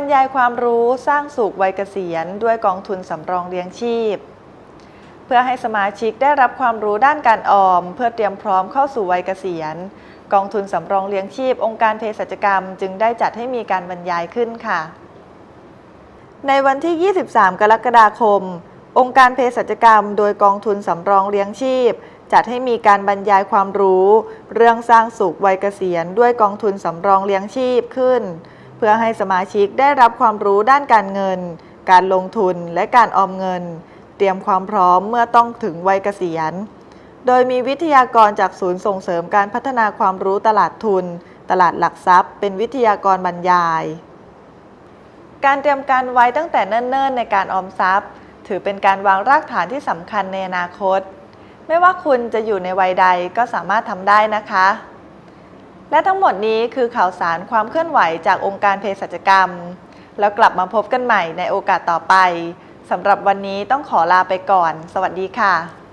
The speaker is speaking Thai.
รยายความรู้สร้างสุขวัยเกษียณ ด้วยกองทุนสำรองเลี้ยงชีพ เพื่อให้สมาชิกได้รับความรู้ด้านการออม เพื่อเตรียมพร้อมเข้าสู่วัยเกษียณ กองทุนสำรองเลี้ยงชีพ องค์การเภสัชกรรม จึงได้จัดให้มีการบรรยายขึ้นค่ะ ในวันที่ 23 กรกฎาคม องค์การเภสัชกรรม โดยกองทุนสำรองเลี้ยงชีพจัดให้มีการบรรยายความรู้ เรื่องสร้างสุขวัยเกษียณ ด้วยกองทุนสำรองเลี้ยงชีพขึ้น เพื่อให้สมาชิกได้รับความรู้ด้านการเงิน การลงทุนและการออมเงิน เตรียมความพร้อมเมื่อต้องถึงวัยเกษียณ โดยมีวิทยากรจากศูนย์ส่งเสริมการพัฒนาความรู้ตลาดทุน ตลาดหลักทรัพย์ เป็นวิทยากรบรรยาย การเตรียมการไว้ตั้งแต่เนิ่นๆ ในการออมทรัพย์ ถือเป็นการวางรากฐานที่สำคัญในอนาคต ไม่ว่าคุณจะอยู่ในวัยใดก็สามารถทำได้นะคะ และทั้งหมดนี้คือข่าวสารความเคลื่อนไหวจากองค์การเภสัชกรรม แล้วกลับมาพบกันใหม่ในโอกาสต่อไปสำหรับวันนี้ต้องขอลาไปก่อน สวัสดีค่ะ